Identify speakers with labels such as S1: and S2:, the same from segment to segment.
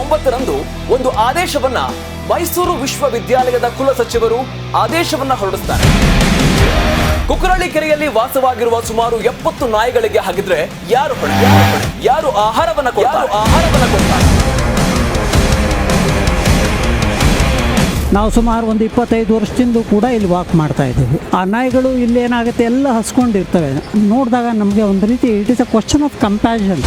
S1: ಒಂಬತ್ತರಂದು ಒಂದು ಆದೇಶವನ್ನ ಮೈಸೂರು ವಿಶ್ವವಿದ್ಯಾಲಯದ ಕುಲಸಚಿವರು ಆದೇಶವನ್ನ ಹೊರಡಿಸ್ತಾರೆ. ಕುಕ್ಕರಳ್ಳಿ ಕೆರೆಯಲ್ಲಿ ವಾಸವಾಗಿರುವ ಸುಮಾರು ಎಪ್ಪತ್ತು ನಾಯಿಗಳಿಗೆ ಹಾಗಿದ್ರೆ ಯಾರು ಯಾರು ಆಹಾರವನ್ನ ಕೊಡ್ತಾರೆ? ಆಹಾರವನ್ನ ಕೊಡ್ತಾರೆ?
S2: ನಾವು ಸುಮಾರು ಒಂದು ಇಪ್ಪತ್ತೈದು ವರ್ಷದಿಂದ ಕೂಡ ಇಲ್ಲಿ ವಾಕ್ ಮಾಡ್ತಾ ಇದ್ದೀವಿ. ಆ ನಾಯಿಗಳು ಇಲ್ಲಿ ಏನಾಗುತ್ತೆ ಎಲ್ಲ ಹಸ್ಕೊಂಡಿರ್ತವೆ. ನೋಡಿದಾಗ ನಮಗೆ ಒಂದು ರೀತಿ it is a question of compassion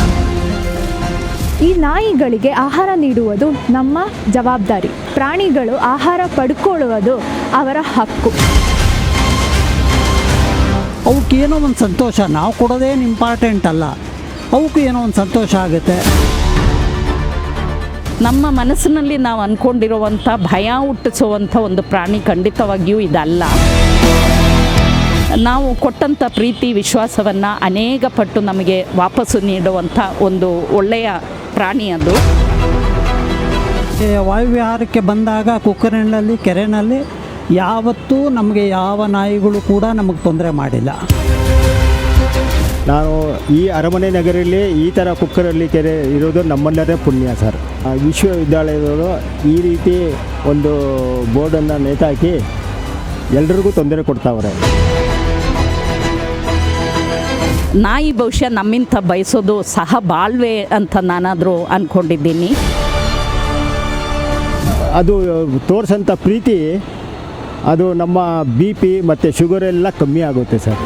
S3: ಈ ನಾಯಿಗಳಿಗೆ ಆಹಾರ ನೀಡುವುದು ನಮ್ಮ ಜವಾಬ್ದಾರಿ. ಪ್ರಾಣಿಗಳು ಆಹಾರ ಪಡ್ಕೊಳ್ಳುವುದು ಅವರ ಹಕ್ಕು.
S2: ಅವಕ್ಕೆ ಏನೋ ಒಂದು ಸಂತೋಷ ನಾವು ಕೊಡೋದೇನು ಇಂಪಾರ್ಟೆಂಟ್ ಅಲ್ಲ. ಅವಕ್ಕೂ ಏನೋ ಒಂದು ಸಂತೋಷ ಆಗುತ್ತೆ.
S4: ನಮ್ಮ ಮನಸ್ಸಿನಲ್ಲಿ ನಾವು ಅಂದ್ಕೊಂಡಿರುವಂಥ ಭಯ ಹುಟ್ಟಿಸುವಂಥ ಒಂದು ಪ್ರಾಣಿ ಖಂಡಿತವಾಗಿಯೂ ಇದಲ್ಲ. ನಾವು ಕೊಟ್ಟಂಥ ಪ್ರೀತಿ ವಿಶ್ವಾಸವನ್ನು ಅನೇಕ ಪಟ್ಟು ನಮಗೆ ವಾಪಸ್ಸು ನೀಡುವಂಥ ಒಂದು ಒಳ್ಳೆಯ ಪ್ರಾಣಿ ಅದು.
S2: ಈ ವಾಯುವಿಹಾರಕ್ಕೆ ಬಂದಾಗ ಕುಕ್ಕರಿನಲ್ಲಿ ಕೆರೆನಲ್ಲಿ ಯಾವತ್ತೂ ನಮಗೆ ಯಾವ ನಾಯಿಗಳು ಕೂಡ ನಮಗೆ ತೊಂದರೆ ಮಾಡಿಲ್ಲ.
S5: ನಾನು ಈ ಅರಮನೆ ನಗರಲ್ಲಿ ಈ ಥರ ಕುಕ್ಕರಲ್ಲಿ ಕೆರೆ ಇರೋದು ನಮ್ಮಲ್ಲದೇ ಪುಣ್ಯ ಸರ್. ಆ ವಿಶ್ವವಿದ್ಯಾಲಯದವರು ಈ ರೀತಿ ಒಂದು ಬೋರ್ಡನ್ನು ನೇತಾಕಿ ಎಲ್ರಿಗೂ ತೊಂದರೆ ಕೊಡ್ತಾವ್ರೆ.
S4: ನಾಯಿ ಬಹುಶಃ ನಮ್ಮಿಂತ ಬಯಸೋದು ಸಹ ಬಾಳ್ವೆ ಅಂತ ನಾನಾದರೂ ಅಂದ್ಕೊಂಡಿದ್ದೀನಿ
S5: ಅದು ತೋರಿಸಂಥ ಪ್ರೀತಿ ಅದು ನಮ್ಮ ಬಿ ಪಿ ಮತ್ತು ಶುಗರ್ ಎಲ್ಲ ಕಮ್ಮಿ ಆಗುತ್ತೆ ಸರ್.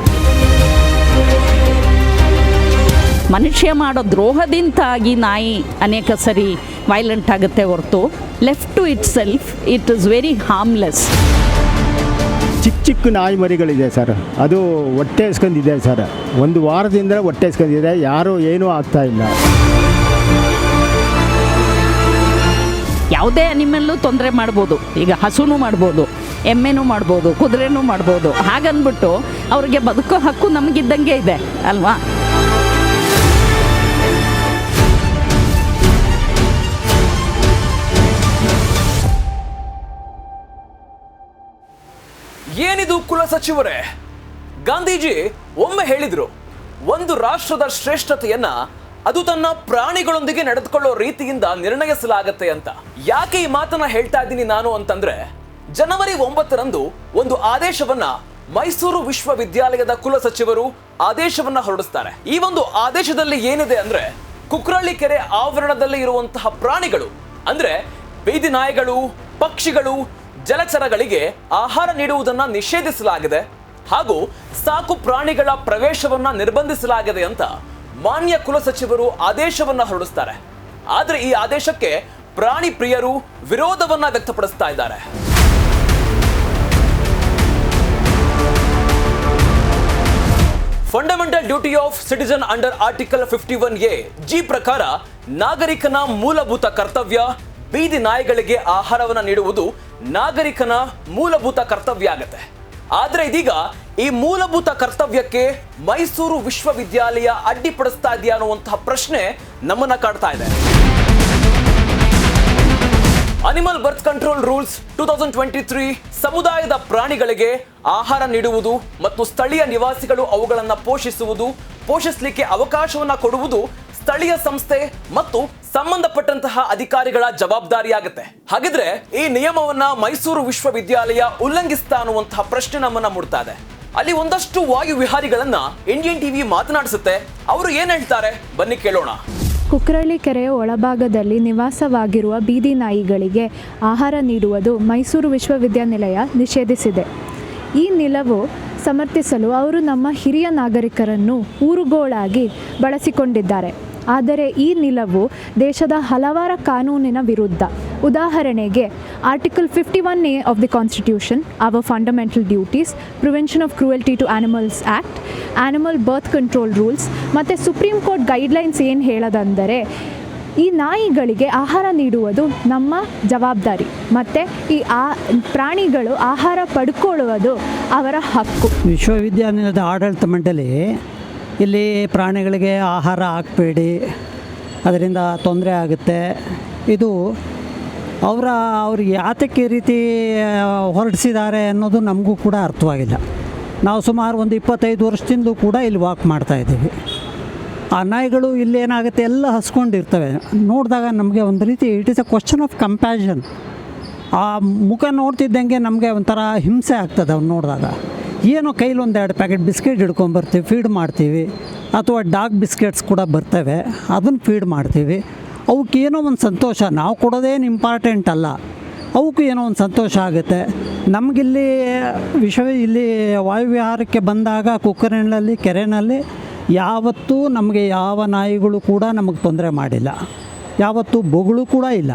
S4: ಮನುಷ್ಯ ಮಾಡೋ ದ್ರೋಹದಿಂದಾಗಿ ನಾಯಿ ಅನೇಕ ಸರಿ ವೈಲೆಂಟ್ ಆಗುತ್ತೆ ಹೊರತು. Left to itself it is very harmless
S5: ಚಿಕ್ಕ ಚಿಕ್ಕ ನಾಯಿ ಮರಿಗಳಿದೆ ಸರ್. ಅದು ಹೊಟ್ಟೆ ಇಸ್ಕೊಂಡಿದೆ ಸರ್. ಒಂದು ವಾರದಿಂದ ಹೊಟ್ಟೆ ಇಸ್ಕೊಂಡಿದೆ ಯಾರೂ ಏನೂ ಆಗ್ತಾ ಇಲ್ಲ.
S4: ಯಾವುದೇ ಅನಿಮಲ್ಲೂ ತೊಂದರೆ ಮಾಡ್ಬೋದು. ಈಗ ಹಸುನೂ ಮಾಡ್ಬೋದು, ಎಮ್ಮೆನೂ ಮಾಡ್ಬೋದು, ಕುದುರೆನೂ ಮಾಡ್ಬೋದು. ಹಾಗನ್ಬಿಟ್ಟು ಅವ್ರಿಗೆ ಬದುಕೋ ಹಕ್ಕು ನಮಗಿದ್ದಂಗೆ ಇದೆ, ಅಲ್ವಾ?
S1: ಏನಿದು ಕುಲ ಸಚಿವರೇ? ಗಾಂಧೀಜಿ ಒಮ್ಮೆ ಹೇಳಿದ್ರು, ಒಂದು ರಾಷ್ಟ್ರದ ಶ್ರೇಷ್ಠತೆಯನ್ನ ಅದು ತನ್ನ ಪ್ರಾಣಿಗಳೊಂದಿಗೆ ನಡೆದುಕೊಳ್ಳೋ ರೀತಿಯಿಂದ ನಿರ್ಣಯಿಸಲಾಗತ್ತೆ ಅಂತ. ಯಾಕೆ ಈ ಮಾತನ್ನ ಹೇಳ್ತಾ ಇದ್ದೀನಿ ನಾನು ಅಂತಂದ್ರೆ, ಜನವರಿ ಒಂಬತ್ತರಂದು ಒಂದು ಆದೇಶವನ್ನ ಮೈಸೂರು ವಿಶ್ವವಿದ್ಯಾಲಯದ ಕುಲಸಚಿವರು ಆದೇಶವನ್ನ ಹೊರಡಿಸ್ತಾರೆ. ಈ ಒಂದು ಆದೇಶದಲ್ಲಿ ಏನಿದೆ ಅಂದ್ರೆ, ಕುಕ್ರಳ್ಳಿ ಕೆರೆ ಆವರಣದಲ್ಲಿ ಇರುವಂತಹ ಪ್ರಾಣಿಗಳು, ಅಂದ್ರೆ ಬೀದಿ ನಾಯಿಗಳು, ಪಕ್ಷಿಗಳು ಜಲಚರಗಳಿಗೆ ಆಹಾರ ನೀಡುವುದನ್ನು ನಿಷೇಧಿಸಲಾಗಿದೆ ಹಾಗೂ ಸಾಕು ಪ್ರಾಣಿಗಳ ಪ್ರವೇಶವನ್ನು ನಿರ್ಬಂಧಿಸಲಾಗಿದೆ ಅಂತ ಮಾನ್ಯ ಕುಲಸಚಿವರು ಆದೇಶವನ್ನು ಹೊರಡಿಸ್ತಾರೆ. ಆದರೆ ಈ ಆದೇಶಕ್ಕೆ ಪ್ರಾಣಿ ಪ್ರಿಯರು ವಿರೋಧವನ್ನ ವ್ಯಕ್ತಪಡಿಸ್ತಾ ಇದ್ದಾರೆ. Fundamental duty of citizen under article fifty one A G ಪ್ರಕಾರ ನಾಗರಿಕನ ಮೂಲಭೂತ ಕರ್ತವ್ಯ ಬೀದಿ ನಾಯಿಗಳಿಗೆ ಆಹಾರವನ್ನು ನೀಡುವುದು ನಾಗರಿಕನ ಮೂಲಭೂತ ಕರ್ತವ್ಯ ಆಗತ್ತೆ ಆದರೆ ಇದೀಗ ಈ ಮೂಲಭೂತ ಕರ್ತವ್ಯಕ್ಕೆ ಮೈಸೂರು ವಿಶ್ವವಿದ್ಯಾಲಯ ಅಡ್ಡಿಪಡಿಸ್ತಾ ಇದೆಯಾ ಅನ್ನುವಂತಹ ಪ್ರಶ್ನೆ ನಮ್ಮನ್ನ ಕಾಡ್ತಾ ಇದೆ. Animal birth control rules two thousand twenty three ಸಮುದಾಯದ ಪ್ರಾಣಿಗಳಿಗೆ ಆಹಾರ ನೀಡುವುದು ಮತ್ತು ಸ್ಥಳೀಯ ನಿವಾಸಿಗಳು ಅವುಗಳನ್ನು ಪೋಷಿಸುವುದು, ಪೋಷಿಸಲಿಕ್ಕೆ ಅವಕಾಶವನ್ನು ಕೊಡುವುದು ಸ್ಥಳೀಯ ಸಂಸ್ಥೆ ಮತ್ತು ಸಂಬಂಧಪಟ್ಟಂತಹ ಅಧಿಕಾರಿಗಳ ಜವಾಬ್ದಾರಿಯಾಗುತ್ತೆ. ಹಾಗಿದ್ರೆ ಈ ನಿಯಮವನ್ನ ಮೈಸೂರು ವಿಶ್ವವಿದ್ಯಾಲಯ ಉಲ್ಲಂಘಿಸ್ತಾ ಅನ್ನುವಂತಹ ಪ್ರಶ್ನೆ ನಮ್ಮನ್ನ ಮೂಡ್ತಾ ಇದೆ. ಅಲ್ಲಿ ಒಂದಷ್ಟು ವಾಯು ವಿಹಾರಿಗಳನ್ನ ಇಂಡಿಯನ್ ಟಿವಿ ಮಾತನಾಡಿಸುತ್ತೆ. ಅವರು ಏನ್ ಹೇಳ್ತಾರೆ? ಬನ್ನಿ ಕೇಳೋಣ.
S3: ಕುಕ್ರಳ್ಳಿ ಕೆರೆಯ ಒಳಭಾಗದಲ್ಲಿ ನಿವಾಸವಾಗಿರುವ ಬೀದಿ ನಾಯಿಗಳಿಗೆ ಆಹಾರ ನೀಡುವುದು ಮೈಸೂರು ವಿಶ್ವವಿದ್ಯಾನಿಲಯ ನಿಷೇಧಿಸಿದೆ. ಈ ನಿಲವು ಸಮರ್ಥಿಸಲು ಅವರು ನಮ್ಮ ಹಿರಿಯ ನಾಗರಿಕರನ್ನು ಊರುಗೋಳಾಗಿ ಬಳಸಿಕೊಂಡಿದ್ದಾರೆ. ಆದರೆ ಈ ನಿಲುವು ದೇಶದ ಹಲವಾರು ಕಾನೂನಿನ ವಿರುದ್ಧ. ಉದಾಹರಣೆಗೆ article fifty one A of the constitution our fundamental duties prevention of cruelty to animals act animal birth control rules ಮತ್ತು ಸುಪ್ರೀಂ ಕೋರ್ಟ್ ಗೈಡ್ಲೈನ್ಸ್ ಏನು ಹೇಳೋದಂದರೆ, ಈ ನಾಯಿಗಳಿಗೆ ಆಹಾರ ನೀಡುವುದು ನಮ್ಮ ಜವಾಬ್ದಾರಿ, ಮತ್ತು ಈ ಆ ಪ್ರಾಣಿಗಳು ಆಹಾರ ಪಡ್ಕೊಳ್ಳುವುದು ಅವರ ಹಕ್ಕು.
S2: ವಿಶ್ವವಿದ್ಯಾನಿಲಯದ ಆಡಳಿತ ಮಂಡಳಿ ಇಲ್ಲಿ ಪ್ರಾಣಿಗಳಿಗೆ ಆಹಾರ ಹಾಕ್ಬೇಡಿ. ಅದರಿಂದ ತೊಂದರೆ ಆಗುತ್ತೆ. ಇದು ಅವರ, ಅವ್ರು ಯಾತಕ್ಕೆ ಈ ರೀತಿ ಹೊರಡಿಸಿದ್ದಾರೆ ಅನ್ನೋದು ನಮಗೂ ಕೂಡ ಅರ್ಥವಾಗಿಲ್ಲ. ನಾವು ಸುಮಾರು ಒಂದು ಇಪ್ಪತ್ತೈದು ವರ್ಷದಿಂದ ಕೂಡ ಇಲ್ಲಿ ವಾಕ್ ಮಾಡ್ತಾ ಇದ್ದೀವಿ. ಆ ನಾಯಿಗಳು ಇಲ್ಲಿ ಏನಾಗುತ್ತೆ, ಎಲ್ಲ ಹಸ್ಕೊಂಡಿರ್ತವೆ. ನೋಡಿದಾಗ ನಮಗೆ ಒಂದು ರೀತಿ it is a question of compassion ಆ ಮುಖ ನೋಡ್ತಿದ್ದಂಗೆ ನಮಗೆ ಒಂಥರ ಹಿಂಸೆ ಆಗ್ತದೆ ಅವ್ನು ನೋಡಿದಾಗ. ಏನೋ ಕೈಲಿ ಒಂದು ಎರಡು ಪ್ಯಾಕೆಟ್ ಬಿಸ್ಕೆಟ್ ಹಿಡ್ಕೊಂಬರ್ತೀವಿ ಫೀಡ್ ಮಾಡ್ತೀವಿ. ಅಥವಾ ಡಾಗ್ ಬಿಸ್ಕೆಟ್ಸ್ ಕೂಡ ಬರ್ತವೆ, ಅದನ್ನು ಫೀಡ್ ಮಾಡ್ತೀವಿ. ಅವಕ್ಕೆ ಏನೋ ಒಂದು ಸಂತೋಷ, ನಾವು ಕೊಡೋದೇನು ಇಂಪಾರ್ಟೆಂಟ್ ಅಲ್ಲ. ಅವಕ್ಕೂ ಏನೋ ಒಂದು ಸಂತೋಷ ಆಗುತ್ತೆ. ನಮಗಿಲ್ಲಿ ವಿಶ್ವ ಇಲ್ಲಿ ವಾಯುವಿಹಾರಕ್ಕೆ ಬಂದಾಗ, ಕುಕ್ಕರಿನಲ್ಲಿ, ಕೆರೆನಲ್ಲಿ ಯಾವತ್ತೂ ನಮಗೆ ಯಾವ ನಾಯಿಗಳು ಕೂಡ ನಮಗೆ ತೊಂದರೆ ಮಾಡಿಲ್ಲ. ಯಾವತ್ತೂ ಬೊಗಳು ಕೂಡ ಇಲ್ಲ.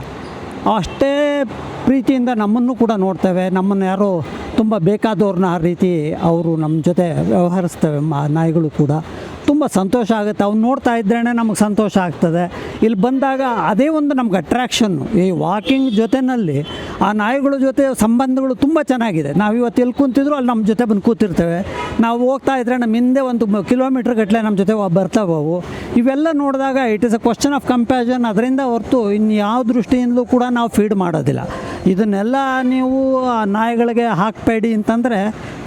S2: ಅಷ್ಟೇ ಪ್ರೀತಿಯಿಂದ ನಮ್ಮನ್ನು ಕೂಡ ನೋಡ್ತೇವೆ. ನಮ್ಮನ್ನು ಯಾರೋ ತುಂಬ ಬೇಕಾದವ್ರನ್ನ ಆ ರೀತಿ ಅವರು ನಮ್ಮ ಜೊತೆ ವ್ಯವಹರಿಸ್ತವೆ ನಾಯಿಗಳು ಕೂಡ. ತುಂಬ ಸಂತೋಷ ಆಗುತ್ತೆ. ಅವ್ನು ನೋಡ್ತಾ ಇದ್ರೇ ನಮಗೆ ಸಂತೋಷ ಆಗ್ತದೆ. ಇಲ್ಲಿ ಬಂದಾಗ ಅದೇ ಒಂದು ನಮ್ಗೆ ಅಟ್ರ್ಯಾಕ್ಷನ್ನು ಈ ವಾಕಿಂಗ್ ಜೊತೆಯಲ್ಲಿ ಆ ನಾಯಿಗಳ ಜೊತೆ ಸಂಬಂಧಗಳು ತುಂಬ ಚೆನ್ನಾಗಿದೆ. ನಾವು ಇವತ್ತು ಎಲ್ಲಿ ಕೂತಿದ್ರು ಅಲ್ಲಿ ನಮ್ಮ ಜೊತೆ ಬಂದು ಕೂತಿರ್ತೇವೆ. ನಾವು ಹೋಗ್ತಾ ಇದ್ರೆ ನಮ್ಮ ಹಿಂದೆ ಒಂದು ಕಿಲೋಮೀಟ್ರ್ ಗಟ್ಟಲೆ ನಮ್ಮ ಜೊತೆ ಬರ್ತಾವೆ ಅವು ಇವೆಲ್ಲ ನೋಡಿದಾಗ it is a question of comparison ಅದರಿಂದ ಹೊರತು ಇನ್ನು ಯಾವ ದೃಷ್ಟಿಯಿಂದಲೂ ಕೂಡ ನಾವು ಫೀಡ್ ಮಾಡೋದಿಲ್ಲ. ಇದನ್ನೆಲ್ಲ ನೀವು ಆ ನಾಯಿಗಳಿಗೆ ಹಾಕಬೇಡಿ ಅಂತಂದರೆ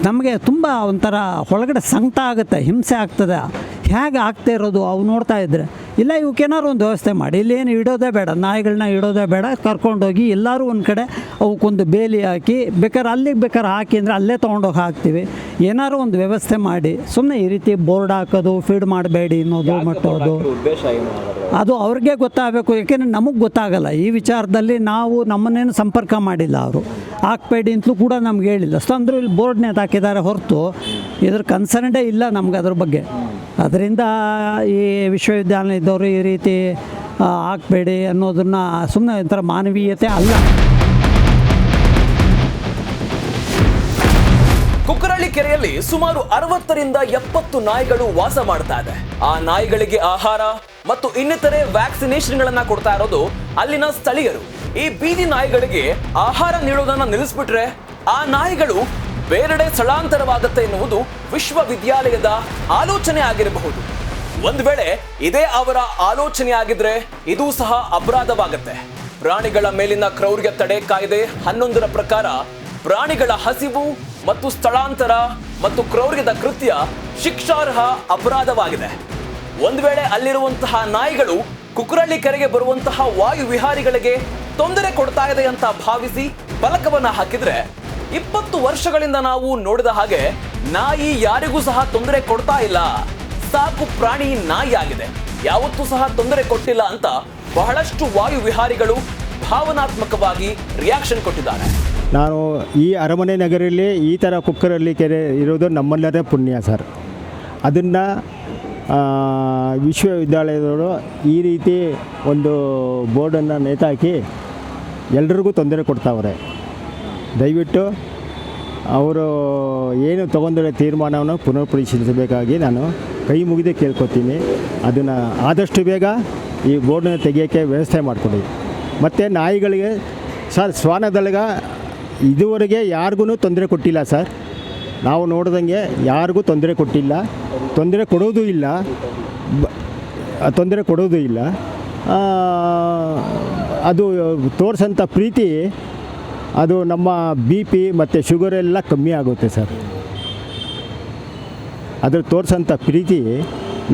S2: ನಮಗೆ ತುಂಬ ಒಂಥರ ಒಳಗಡೆ ಸಂಕಟ ಆಗುತ್ತೆ, ಹಿಂಸೆ ಆಗ್ತದೆ. ಹೇಗೆ ಆಗ್ತಾ ಇರೋದು? ಅವು ನೋಡ್ತಾ ಇದ್ದರೆ ಇಲ್ಲ ಇವಕ್ಕೇನಾರು ಒಂದು ವ್ಯವಸ್ಥೆ ಮಾಡಿ. ಇಲ್ಲೇನು ಇಡೋದೇ ಬೇಡ ನಾಯಿಗಳನ್ನ ಇಡೋದೇ ಬೇಡ ಕರ್ಕೊಂಡೋಗಿ ಎಲ್ಲರೂ ಒಂದು ಕಡೆ ಅವಕ್ಕೊಂದು ಬೇಲಿ ಹಾಕಿ ಬೇಕಾದ್ರೆ ಅಲ್ಲಿಗೆ ಬೇಕಾದ್ರೆ ಹಾಕಿ ಅಂದರೆ ಅಲ್ಲೇ ತೊಗೊಂಡೋಗಿ ಹಾಕ್ತೀವಿ. ಏನಾದ್ರು ಒಂದು ವ್ಯವಸ್ಥೆ ಮಾಡಿ. ಸುಮ್ಮನೆ ಈ ರೀತಿ ಬೋರ್ಡ್ ಹಾಕೋದು ಫೀಡ್ ಮಾಡಬೇಡಿ ಅನ್ನೋದು ಮಟ್ಟೋದು? ಅದು ಅವ್ರಿಗೆ ಗೊತ್ತಾಗಬೇಕು ಯಾಕೆಂದರೆ ನಮಗೆ ಗೊತ್ತಾಗಲ್ಲ. ಈ ವಿಚಾರದಲ್ಲಿ ನಾವು ನಮ್ಮನ್ನೇನು ಸಂಪರ್ಕ ಮಾಡಿಲ್ಲ ಅವರು. ಹಾಕ್ಬೇಡಿ ಅಂತಲೂ ಕೂಡ ನಮ್ಗೆ ಹೇಳಿಲ್ಲ. ಸೊ ಅಂದರೂ ಇಲ್ಲಿ ಬೋರ್ಡ್ನೇ ಹಾಕಿದ್ದಾರೆ ಹೊರತು. ಇದ್ರ ಕನ್ಸರ್ನ್ಡೇ ಇಲ್ಲ ನಮ್ಗೆ ಅದ್ರ ಬಗ್ಗೆ. ಅದರಿಂದ ಈ ವಿಶ್ವವಿದ್ಯಾಲಯದವರು ಈ ರೀತಿ ಹಾಕಬೇಡಿ ಅನ್ನೋದನ್ನು ಸುಮ್ಮನೆ ಒಂಥರ ಮಾನವೀಯತೆ ಅಲ್ಲ.
S1: ಕುಕ್ಕರಳ್ಳಿ ಕೆರೆಯಲ್ಲಿ ಸುಮಾರು ಅರವತ್ತರಿಂದ ಎಪ್ಪತ್ತು ನಾಯಿಗಳು ವಾಸ ಮಾಡ್ತಾ ಇದೆ. ಆ ನಾಯಿಗಳಿಗೆ ಆಹಾರ ಮತ್ತು ಇನ್ನಿತರೆ ವ್ಯಾಕ್ಸಿನೇಷನ್ಗಳನ್ನ ಕೊಡ್ತಾ ಇರೋದು ಅಲ್ಲಿನ ಸ್ಥಳೀಯರು. ಈ ಬೀದಿ ನಾಯಿಗಳಿಗೆ ಆಹಾರ ನೀಡೋದನ್ನ ನಿಲ್ಲಿಸ್ಬಿಟ್ರೆ ಆ ನಾಯಿಗಳು ಬೇರೆಡೆ ಸ್ಥಳಾಂತರವಾಗುತ್ತೆ ಎನ್ನುವುದು ವಿಶ್ವವಿದ್ಯಾಲಯದ ಆಲೋಚನೆ ಆಗಿರಬಹುದು. ಒಂದು ವೇಳೆ ಇದೇ ಅವರ ಆಲೋಚನೆ ಆಗಿದ್ರೆ ಇದು ಸಹ ಅಪರಾಧವಾಗುತ್ತೆ. ಪ್ರಾಣಿಗಳ ಮೇಲಿನ ಕ್ರೌರ್ಯ ತಡೆ ಕಾಯ್ದೆ ಹನ್ನೊಂದರ ಪ್ರಕಾರ ಪ್ರಾಣಿಗಳ ಹಸಿವು ಮತ್ತು ಸ್ಥಳಾಂತರ ಮತ್ತು ಕ್ರೌರ್ಯದ ಕೃತ್ಯ ಶಿಕ್ಷಾರ್ಹ ಅಪರಾಧವಾಗಿದೆ. ಒಂದು ವೇಳೆ ಅಲ್ಲಿರುವಂತಹ ನಾಯಿಗಳು ಕುಕ್ಕರಳ್ಳಿ ಕೆರೆಗೆ ಬರುವಂತಹ ವಾಯು ವಿಹಾರಿಗಳಿಗೆ ತೊಂದರೆ ಕೊಡ್ತಾ ಇದೆ ಅಂತ ಭಾವಿಸಿ ಫಲಕವನ್ನು ಹಾಕಿದ್ರೆ ಇಪ್ಪತ್ತು ವರ್ಷಗಳಿಂದ ನಾವು ನೋಡಿದ ಹಾಗೆ ನಾಯಿ ಯಾರಿಗೂ ಸಹ ತೊಂದರೆ ಕೊಡ್ತಾ ಇಲ್ಲ. ಸಾಕು ಪ್ರಾಣಿ ನಾಯಿ ಆಗಿದೆ. ಯಾವತ್ತೂ ಸಹ ತೊಂದರೆ ಕೊಟ್ಟಿಲ್ಲ ಅಂತ ಬಹಳಷ್ಟು ವಾಯು ವಿಹಾರಿಗಳು ಭಾವನಾತ್ಮಕವಾಗಿ ರಿಯಾಕ್ಷನ್ ಕೊಟ್ಟಿದ್ದಾರೆ.
S5: ನಾನು ಈ ಅರಮನೆ ನಗರಲ್ಲಿ ಈ ಥರ ಕುಕ್ಕರಲ್ಲಿ ಕೆರೆ ಇರೋದು ನಮ್ಮಲ್ಲದೇ ಪುಣ್ಯ ಸರ್. ಅದನ್ನು ವಿಶ್ವವಿದ್ಯಾಲಯದವರು ಈ ರೀತಿ ಒಂದು ಬೋರ್ಡನ್ನು ನೇತಾಕಿ ಎಲ್ರಿಗೂ ತೊಂದರೆ ಕೊಡ್ತಾವ್ರೆ. ದಯವಿಟ್ಟು ಅವರು ಏನು ತಗೊಂಡಿರೋ ತೀರ್ಮಾನವನ್ನು ಪುನರ್ ಪರಿಶೀಲಿಸಬೇಕಾಗಿ ನಾನು ಕೈ ಮುಗಿದೇ ಕೇಳ್ಕೊತೀನಿ. ಅದನ್ನು ಆದಷ್ಟು ಬೇಗ ಈ ಬೋರ್ಡನ್ನು ತೆಗೆಯೋಕ್ಕೆ ವ್ಯವಸ್ಥೆ ಮಾಡಿಕೊಡಿ ಮತ್ತು ನಾಯಿಗಳಿಗೆ ಸರ್, ಶ್ವಾನದಳಗ ಇದುವರೆಗೆ ಯಾರಿಗೂ ತೊಂದರೆ ಕೊಟ್ಟಿಲ್ಲ ಸರ್. ನಾವು ನೋಡ್ದಂಗೆ ಯಾರಿಗೂ ತೊಂದರೆ ಕೊಟ್ಟಿಲ್ಲ. ತೊಂದರೆ ಕೊಡೋದು ಇಲ್ಲ. ತೊಂದರೆ ಕೊಡೋದು ಇಲ್ಲ. ಅದು ತೋರಿಸಂಥ ಪ್ರೀತಿ ಅದು ನಮ್ಮ ಬಿ ಪಿ ಮತ್ತು ಶುಗರ್ ಎಲ್ಲ ಕಮ್ಮಿ ಆಗುತ್ತೆ ಸರ್. ಅದ್ರ ತೋರಿಸೋಂಥ ಪ್ರೀತಿ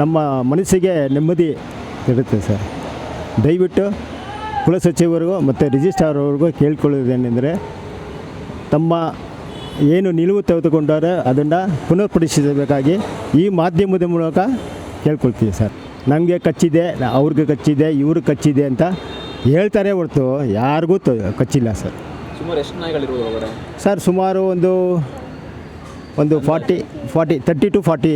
S5: ನಮ್ಮ ಮನಸ್ಸಿಗೆ ನೆಮ್ಮದಿ ಇರುತ್ತೆ ಸರ್. ದಯವಿಟ್ಟು ಕುಲಸಚಿವರಿಗೂ ಮತ್ತು ರಿಜಿಸ್ಟ್ರಾರ್ ಅವ್ರಿಗೂ ಕೇಳ್ಕೊಳ್ಳೋದೇನೆಂದರೆ ತಮ್ಮ ಏನು ನಿಲುವು ತೆಗೆದುಕೊಂಡಾರೆ ಅದನ್ನು ಪುನರ್ ಪರಿಶೀಲಿಸಬೇಕಾಗಿ ಈ ಮಾಧ್ಯಮದ ಮೂಲಕ ಕೇಳ್ಕೊಳ್ತೀವಿ ಸರ್. ನಮಗೆ ಕಚ್ಚಿದೆ, ಅವ್ರಿಗೆ ಕಚ್ಚಿದೆ, ಇವ್ರಿಗೆ ಕಚ್ಚಿದೆ ಅಂತ ಹೇಳ್ತಾರೆ ಹೊರತು ಯಾರಿಗೂ ಕಚ್ಚಿಲ್ಲ ಸರ್.
S1: ಸುಮಾರು ಎಷ್ಟು ನಾಯಿಗಳಿರ್ಬೋದು
S5: ಸರ್, ಸುಮಾರು ಒಂದು ಒಂದು forty forty thirty two forty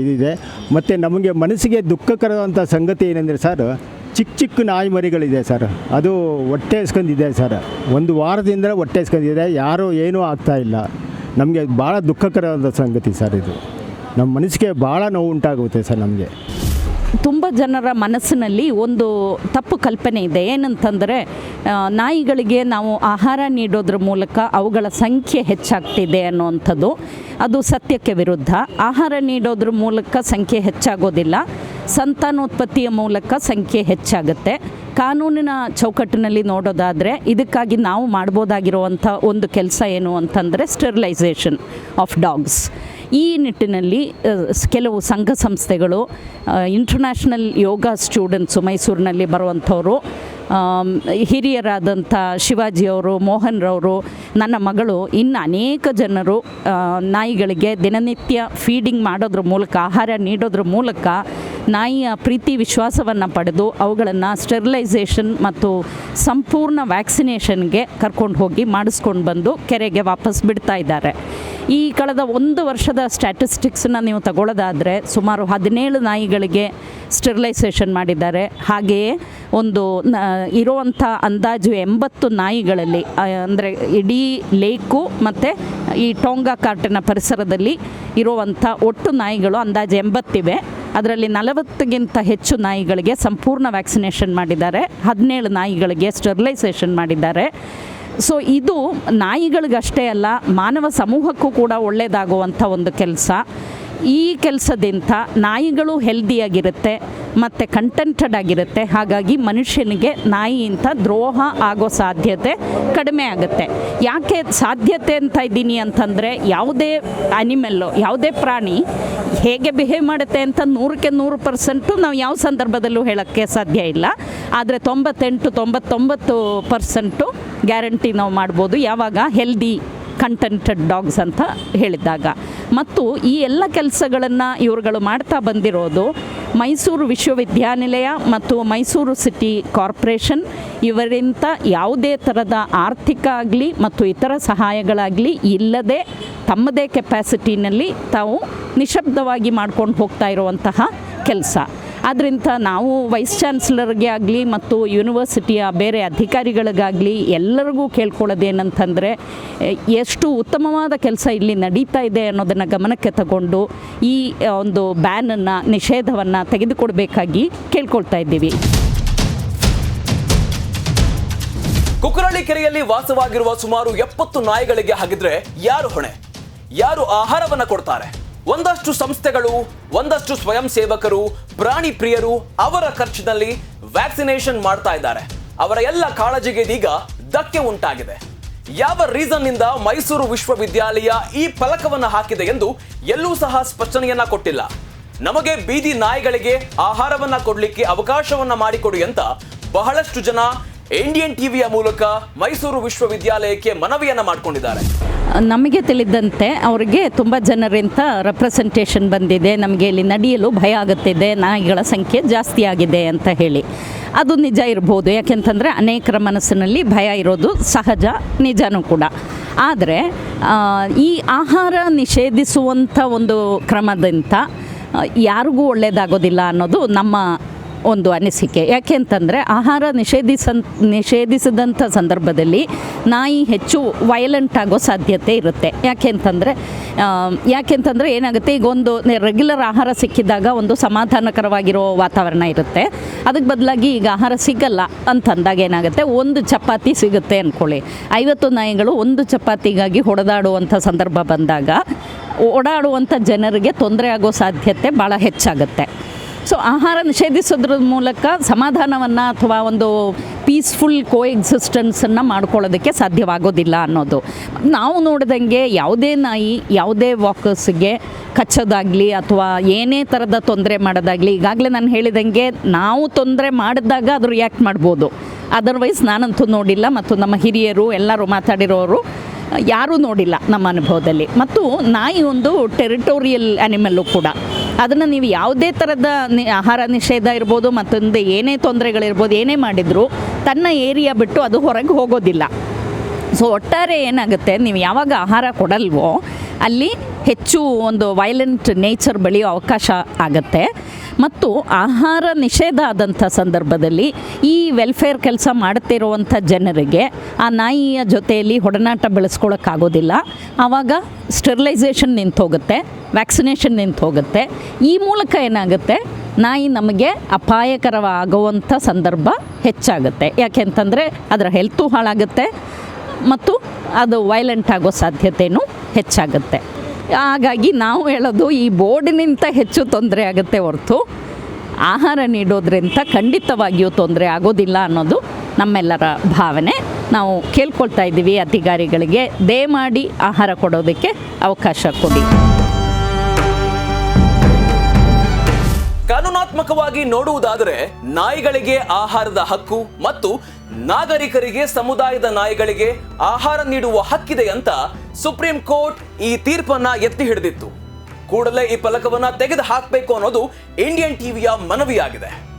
S5: ಇದಿದೆ. ಮತ್ತು ನಮಗೆ ಮನಸ್ಸಿಗೆ ದುಃಖಕರವಂಥ ಸಂಗತಿ ಏನಂದರೆ ಸರ್, ಚಿಕ್ಕ ಚಿಕ್ಕ ನಾಯಿ ಮರಿಗಳಿದೆ ಸರ್. ಅದು ಹೊಟ್ಟೆ ಇಸ್ಕೊಂಡಿದೆ ಸರ್. ಒಂದು ವಾರದಿಂದ ಹೊಟ್ಟೆ ಇಸ್ಕೊಂಡಿದೆ ಯಾರೂ ಏನೂ ಆಗ್ತಾ ಇಲ್ಲ. ನಮಗೆ ಭಾಳ ದುಃಖಕರವಾದ ಸಂಗತಿ ಸರ್ ಇದು. ನಮ್ಮ ಮನಸ್ಸಿಗೆ ಭಾಳ ನೋವು ಉಂಟಾಗುತ್ತೆ ಸರ್ ನಮಗೆ.
S4: ತುಂಬ ಜನರ ಮನಸ್ಸಿನಲ್ಲಿ ಒಂದು ತಪ್ಪು ಕಲ್ಪನೆ ಇದೆ. ಏನಂತಂದರೆ ನಾಯಿಗಳಿಗೆ ನಾವು ಆಹಾರ ನೀಡೋದ್ರ ಮೂಲಕ ಅವುಗಳ ಸಂಖ್ಯೆ ಹೆಚ್ಚಾಗ್ತಿದೆ ಅನ್ನುವಂಥದ್ದು. ಅದು ಸತ್ಯಕ್ಕೆ ವಿರುದ್ಧ. ಆಹಾರ ನೀಡೋದ್ರ ಮೂಲಕ ಸಂಖ್ಯೆ ಹೆಚ್ಚಾಗೋದಿಲ್ಲ. ಸಂತಾನೋತ್ಪತ್ತಿಯ ಮೂಲಕ ಸಂಖ್ಯೆ ಹೆಚ್ಚಾಗುತ್ತೆ. ಕಾನೂನಿನ ಚೌಕಟ್ಟಿನಲ್ಲಿ ನೋಡೋದಾದರೆ, ಇದಕ್ಕಾಗಿ ನಾವು ಮಾಡ್ಬೋದಾಗಿರುವಂಥ ಒಂದು ಕೆಲಸ ಏನು ಅಂತಂದರೆ ಸ್ಟೆರಿಲೈಸೇಷನ್ ಆಫ್ ಡಾಗ್ಸ್ ಈ ನಿಟ್ಟಿನಲ್ಲಿ ಕೆಲವು ಸಂಘ ಸಂಸ್ಥೆಗಳು ಇಂಟರ್ನ್ಯಾಷನಲ್ ಯೋಗ ಸ್ಟೂಡೆಂಟ್ಸು ಮೈಸೂರಿನಲ್ಲಿ ಬರುವಂಥವರು ಹಿರಿಯರಾದಂಥ ಶಿವಾಜಿಯವರು ಮೋಹನ್ರವರು ನನ್ನ ಮಗಳು, ಇನ್ನು ಅನೇಕ ಜನರು ನಾಯಿಗಳಿಗೆ ದಿನನಿತ್ಯ ಫೀಡಿಂಗ್ ಮಾಡೋದ್ರ ಮೂಲಕ, ಆಹಾರ ನೀಡೋದ್ರ ಮೂಲಕ, ನಾಯಿಯ ಪ್ರೀತಿ ವಿಶ್ವಾಸವನ್ನು ಪಡೆದು ಅವುಗಳನ್ನು ಸ್ಟೆರಿಲೈಸೇಷನ್ ಮತ್ತು ಸಂಪೂರ್ಣ ವ್ಯಾಕ್ಸಿನೇಷನ್ಗೆ ಕರ್ಕೊಂಡು ಹೋಗಿ ಮಾಡಿಸ್ಕೊಂಡು ಬಂದು ಕೆರೆಗೆ ವಾಪಸ್ ಬಿಡ್ತಾ ಇದ್ದಾರೆ. ಈ ಕಳೆದ ಒಂದು ವರ್ಷದ ಸ್ಟ್ಯಾಟಿಸ್ಟಿಕ್ಸನ್ನು ನೀವು ತಗೊಳ್ಳೋದಾದರೆ ಸುಮಾರು ಹದಿನೇಳು ನಾಯಿಗಳಿಗೆ ಸ್ಟೆರಿಲೈಸೇಷನ್ ಮಾಡಿದ್ದಾರೆ. ಹಾಗೆಯೇ ಒಂದು, ನ, ಇರುವಂಥ ಅಂದಾಜು ಎಂಬತ್ತು ನಾಯಿಗಳಲ್ಲಿ ಅಂದರೆ ಇಡೀ ಲೇಕು ಮತ್ತು ಈ ಟೋಂಗಾ ಕಾರ್ಟಿನ ಪರಿಸರದಲ್ಲಿ ಇರುವಂಥ ಒಟ್ಟು ನಾಯಿಗಳು ಅಂದಾಜು ಎಂಬತ್ತಿವೆ. ಅದರಲ್ಲಿ ನಲವತ್ತಕ್ಕಿಂತ ಹೆಚ್ಚು ನಾಯಿಗಳಿಗೆ ಸಂಪೂರ್ಣ ವ್ಯಾಕ್ಸಿನೇಷನ್ ಮಾಡಿದ್ದಾರೆ. ಹದಿನೇಳು ನಾಯಿಗಳಿಗೆ ಸ್ಟೆರಿಲೈಸೇಷನ್ ಮಾಡಿದ್ದಾರೆ. ಸೊ ಇದು ನಾಯಿಗಳಿಗಷ್ಟೇ ಅಲ್ಲ ಮಾನವ ಸಮೂಹಕ್ಕೂ ಕೂಡ ಒಳ್ಳೆಯದಾಗುವಂಥ ಒಂದು ಕೆಲಸ. ಈ ಕೆಲಸದಿಂದ ನಾಯಿಗಳು ಹೆಲ್ದಿಯಾಗಿರುತ್ತೆ ಮತ್ತು ಕಂಟೆಂಟೆಡ್ ಆಗಿರುತ್ತೆ, ಹಾಗಾಗಿ ಮನುಷ್ಯನಿಗೆ ನಾಯಿಯಿಂದ ದ್ರೋಹ ಆಗೋ ಸಾಧ್ಯತೆ ಕಡಿಮೆ ಆಗುತ್ತೆ. ಯಾಕೆ ಸಾಧ್ಯತೆ ಅಂತ ಇದ್ದೀನಿ ಅಂತಂದರೆ, ಯಾವುದೇ ಅನಿಮಲ್ಲು ಯಾವುದೇ ಪ್ರಾಣಿ ಹೇಗೆ ಬಿಹೇವ್ ಮಾಡುತ್ತೆ ಅಂತ ನೂರಕ್ಕೆ ನೂರು ಪರ್ಸೆಂಟು ನಾವು ಯಾವ ಸಂದರ್ಭದಲ್ಲೂ ಹೇಳೋಕ್ಕೆ ಸಾಧ್ಯ ಇಲ್ಲ. ಆದರೆ ತೊಂಬತ್ತೆಂಟು ತೊಂಬತ್ತೊಂಬತ್ತು ಪರ್ಸೆಂಟು ಗ್ಯಾರಂಟಿ ನಾವು ಮಾಡ್ಬೋದು. ಯಾವಾಗ? ಹೆಲ್ದಿ ಕಂಟೆಂಟೆಡ್ ಡಾಗ್ಸ್ ಅಂತ ಹೇಳಿದಾಗ ಮತ್ತು ಈ ಎಲ್ಲ ಕೆಲಸಗಳನ್ನು ಇವರುಗಳು ಮಾಡ್ತಾ ಬಂದಿರೋದು ಮೈಸೂರು ವಿಶ್ವವಿದ್ಯಾನಿಲಯ ಮತ್ತು ಮೈಸೂರು ಸಿಟಿ ಕಾರ್ಪೊರೇಷನ್. ಇವರಿಂದ ಯಾವುದೇ ಥರದ ಆರ್ಥಿಕ ಆಗಲಿ ಮತ್ತು ಇತರ ಸಹಾಯಗಳಾಗಲಿ ಇಲ್ಲದೆ ತಮ್ಮದೇ ಕೆಪ್ಯಾಸಿಟಿನಲ್ಲಿ ತಾವು ನಿಶಬ್ದವಾಗಿ ಮಾಡ್ಕೊಂಡು ಹೋಗ್ತಾ ಇರುವಂತಹ ಕೆಲಸ. ಆದ್ದರಿಂದ ನಾವು ವೈಸ್ ಚಾನ್ಸಲರ್ಗೆ ಆಗಲಿ ಮತ್ತು ಯೂನಿವರ್ಸಿಟಿಯ ಬೇರೆ ಅಧಿಕಾರಿಗಳಿಗಾಗಲಿ ಎಲ್ಲರಿಗೂ ಕೇಳ್ಕೊಳ್ಳೋದೇನಂತಂದರೆ ಎಷ್ಟು ಉತ್ತಮವಾದ ಕೆಲಸ ಇಲ್ಲಿ ನಡೀತಾ ಇದೆ ಅನ್ನೋದನ್ನು ಗಮನಕ್ಕೆ ತಗೊಂಡು ಈ ಒಂದು ಬ್ಯಾನನ್ನು ನಿಷೇಧವನ್ನು ತೆಗೆದುಕೊಡ್ಬೇಕಾಗಿ ಕೇಳ್ಕೊಳ್ತಾ ಇದ್ದೀವಿ.
S1: ಕುಕ್ಕರಳ್ಳಿ ಕೆರೆಯಲ್ಲಿ ವಾಸವಾಗಿರುವ ಸುಮಾರು ಎಪ್ಪತ್ತು ನಾಯಿಗಳಿಗೆ ಹಾಗಿದ್ರೆ ಯಾರು ಹೊಣೆ? ಯಾರು ಆಹಾರವನ್ನ ಕೊಡ್ತಾರೆ? ಒಂದಷ್ಟು ಸಂಸ್ಥೆಗಳು, ಒಂದಷ್ಟು ಸ್ವಯಂ ಸೇವಕರು, ಪ್ರಾಣಿ ಪ್ರಿಯರು ಅವರ ಖರ್ಚಿನಲ್ಲಿ ವ್ಯಾಕ್ಸಿನೇಷನ್ ಮಾಡ್ತಾ ಇದ್ದಾರೆ. ಅವರ ಎಲ್ಲ ಕಾಳಜಿಗೆ ಇದೀಗ ಧಕ್ಕೆ ಉಂಟಾಗಿದೆ. ಯಾವ ರೀಸನ್ನಿಂದ ಮೈಸೂರು ವಿಶ್ವವಿದ್ಯಾಲಯ ಈ ಫಲಕವನ್ನ ಹಾಕಿದೆ ಎಂದು ಎಲ್ಲೂ ಸಹ ಸ್ಪಷ್ಟನೆಯನ್ನ ಕೊಟ್ಟಿಲ್ಲ. ನಮಗೆ ಬೀದಿ ನಾಯಿಗಳಿಗೆ ಆಹಾರವನ್ನ ಕೊಡಲಿಕ್ಕೆ ಅವಕಾಶವನ್ನ ಮಾಡಿಕೊಡಿ ಅಂತ ಬಹಳಷ್ಟು ಜನ ಇಂಡಿಯನ್ ಟಿವಿಯ ಮೂಲಕ ಮೈಸೂರು ವಿಶ್ವವಿದ್ಯಾಲಯಕ್ಕೆ ಮನವಿಯನ್ನ ಮಾಡ್ಕೊಂಡಿದ್ದಾರೆ.
S4: ನಮಗೆ ತಿಳಿದಂತೆ ಅವರಿಗೆ ತುಂಬ ಜನರಿಂದ ರೆಪ್ರೆಸೆಂಟೇಷನ್ ಬಂದಿದೆ. ನಮಗೆ ಇಲ್ಲಿ ನಡೆಯಲು ಭಯ ಆಗುತ್ತಿದೆ. ನಾಯಿಗಳ ಸಂಖ್ಯೆ ಜಾಸ್ತಿ ಆಗಿದೆ ಅಂತ ಹೇಳಿ. ಅದು ನಿಜ ಇರ್ಬೋದು. ಯಾಕೆಂತಂದರೆ ಅನೇಕರ ಮನಸ್ಸಿನಲ್ಲಿ ಭಯ ಇರೋದು ಸಹಜ, ನಿಜನೂ ಕೂಡ. ಆದರೆ ಈ ಆಹಾರ ನಿಷೇಧಿಸುವಂಥ ಒಂದು ಕ್ರಮದಿಂದ ಯಾರಿಗೂ ಒಳ್ಳೆಯದಾಗೋದಿಲ್ಲ ಅನ್ನೋದು ನಮ್ಮ ಒಂದು ಅನಿಸಿಕೆ. ಯಾಕೆ ಅಂತಂದರೆ ಆಹಾರ ನಿಷೇಧಿಸ, ನಿಷೇಧಿಸಿದಂಥ ಸಂದರ್ಭದಲ್ಲಿ ನಾಯಿ ಹೆಚ್ಚು ವೈಲೆಂಟ್ ಆಗೋ ಸಾಧ್ಯತೆ ಇರುತ್ತೆ. ಯಾಕೆ ಅಂತಂದರೆ ಯಾಕೆಂತಂದರೆ ಏನಾಗುತ್ತೆ, ಈಗ ಒಂದು ರೆಗ್ಯುಲರ್ ಆಹಾರ ಸಿಕ್ಕಿದಾಗ ಒಂದು ಸಮಾಧಾನಕರವಾಗಿರೋ ವಾತಾವರಣ ಇರುತ್ತೆ. ಅದಕ್ಕೆ ಬದಲಾಗಿ ಈಗ ಆಹಾರ ಸಿಗಲ್ಲ ಅಂತಂದಾಗ ಏನಾಗುತ್ತೆ, ಒಂದು ಚಪಾತಿ ಸಿಗುತ್ತೆ ಅಂದ್ಕೊಳ್ಳಿ ಐವತ್ತು ನಾಯಿಗಳು ಒಂದು ಚಪಾತಿಗಾಗಿ ಹೊಡೆದಾಡುವಂಥ ಸಂದರ್ಭ ಬಂದಾಗ ಓಡಾಡುವಂಥ ಜನರಿಗೆ ತೊಂದರೆ ಆಗೋ ಸಾಧ್ಯತೆ ಭಾಳ ಹೆಚ್ಚಾಗುತ್ತೆ. ಸೊ ಆಹಾರ ನಿಷೇಧಿಸೋದ್ರ ಮೂಲಕ ಸಮಾಧಾನವನ್ನು ಅಥವಾ ಒಂದು ಪೀಸ್ಫುಲ್ ಕೋ ಎಕ್ಸಿಸ್ಟೆನ್ಸನ್ನು ಮಾಡ್ಕೊಳ್ಳೋದಕ್ಕೆ ಸಾಧ್ಯವಾಗೋದಿಲ್ಲ ಅನ್ನೋದು. ನಾವು ನೋಡಿದಂಗೆ ಯಾವುದೇ ನಾಯಿ, ಯಾವುದೇ ವಾಕರ್ಸ್ಗೆ ಕಚ್ಚೋದಾಗಲಿ ಅಥವಾ ಏನೇ ಥರದ ತೊಂದರೆ ಮಾಡೋದಾಗಲಿ, ಈಗಾಗಲೇ ನಾನು ಹೇಳಿದಂಗೆ ನಾವು ತೊಂದರೆ ಮಾಡಿದಾಗ ಅದು ರಿಯಾಕ್ಟ್ ಮಾಡ್ಬೋದು. ಅದರ್ವೈಸ್ ನಾನಂತೂ ನೋಡಿಲ್ಲ ಮತ್ತು ನಮ್ಮ ಹಿರಿಯರು, ಎಲ್ಲರೂ ಮಾತಾಡಿರೋರು, ಯಾರೂ ನೋಡಿಲ್ಲ ನಮ್ಮ ಅನುಭವದಲ್ಲಿ. ಮತ್ತು ನಾಯಿ ಒಂದು ಟೆರಿಟೋರಿಯಲ್ ಆ್ಯನಿಮಲ್ಲು ಕೂಡ. ಅದನ್ನು ನೀವು ಯಾವುದೇ ಥರದ ಆಹಾರ ನಿಷೇಧ ಇರ್ಬೋದು ಮತ್ತೊಂದು ಏನೇ ತೊಂದರೆಗಳಿರ್ಬೋದು, ಏನೇ ಮಾಡಿದರೂ ತನ್ನ ಏರಿಯಾ ಬಿಟ್ಟು ಅದು ಹೊರಗೆ ಹೋಗೋದಿಲ್ಲ. ಸೊ ಒಟ್ಟಾರೆ ಏನಾಗುತ್ತೆ, ನೀವು ಯಾವಾಗ ಆಹಾರ ಕೊಡಲ್ವೋ, ಅಲ್ಲಿ ಹೆಚ್ಚು ಒಂದು ವೈಲೆಂಟ್ ನೇಚರ್ ಬೆಳೆಯೋ ಅವಕಾಶ ಆಗುತ್ತೆ. ಮತ್ತು ಆಹಾರ ನಿಷೇಧ ಆದಂಥ ಸಂದರ್ಭದಲ್ಲಿ ಈ ವೆಲ್ಫೇರ್ ಕೆಲಸ ಮಾಡ್ತಿರುವಂಥ ಜನರಿಗೆ ಆ ನಾಯಿಯ ಜೊತೆಯಲ್ಲಿ ಒಡನಾಟ ಬೆಳೆಸ್ಕೊಳ್ಳೋಕ್ಕಾಗೋದಿಲ್ಲ ಆವಾಗ ಸ್ಟೆರಿಲೈಸೇಷನ್ ನಿಂತು ಹೋಗುತ್ತೆ ವ್ಯಾಕ್ಸಿನೇಷನ್ ನಿಂತು ಹೋಗುತ್ತೆ. ಈ ಮೂಲಕ ಏನಾಗುತ್ತೆ, ನಾಯಿ ನಮಗೆ ಅಪಾಯಕರವಾಗುವಂಥ ಸಂದರ್ಭ ಹೆಚ್ಚಾಗುತ್ತೆ. ಯಾಕೆಂತಂದರೆ ಅದರ ಹೆಲ್ತು ಹಾಳಾಗುತ್ತೆ ಮತ್ತು ಅದು ವೈಲೆಂಟ್ ಆಗೋ ಸಾಧ್ಯತೆಯೂ ಹೆಚ್ಚಾಗುತ್ತೆ. ಹಾಗಾಗಿ ನಾವು ಹೇಳೋದು, ಈ ಬೋರ್ಡಿನಿಂದ ಹೆಚ್ಚು ತೊಂದರೆ ಆಗುತ್ತೆ ಹೊರತು ಆಹಾರ ನೀಡೋದ್ರಿಂದ ಖಂಡಿತವಾಗಿಯೂ ತೊಂದರೆ ಆಗೋದಿಲ್ಲ ಅನ್ನೋದು ನಮ್ಮೆಲ್ಲರ ಭಾವನೆ. ನಾವು ಕೇಳ್ಕೊಳ್ತಾ ಇದ್ದೀವಿ ಅಧಿಕಾರಿಗಳಿಗೆ, ದಯಮಾಡಿ ಆಹಾರ ಕೊಡೋದಕ್ಕೆ ಅವಕಾಶ ಕೊಡಿ.
S1: ಕಾನೂನಾತ್ಮಕವಾಗಿ ನೋಡುವುದಾದರೆ ನಾಯಿಗಳಿಗೆ ಆಹಾರದ ಹಕ್ಕು ಮತ್ತು ನಾಗರಿಕರಿಗೆ, ಸಮುದಾಯದ ನಾಯಿಗಳಿಗೆ ಆಹಾರ ನೀಡುವ ಹಕ್ಕಿದೆ ಅಂತ ಸುಪ್ರೀಂ ಕೋರ್ಟ್ ಈ ತೀರ್ಪನ್ನ ಎತ್ತಿ ಹಿಡಿದಿತ್ತು. ಕೂಡಲೇ ಈ ಫಲಕವನ್ನ ತೆಗೆದು ಹಾಕಬೇಕು ಅನ್ನೋದು ಇಂಡಿಯನ್ ಟಿವಿಯ ಮನವಿಯಾಗಿದೆ.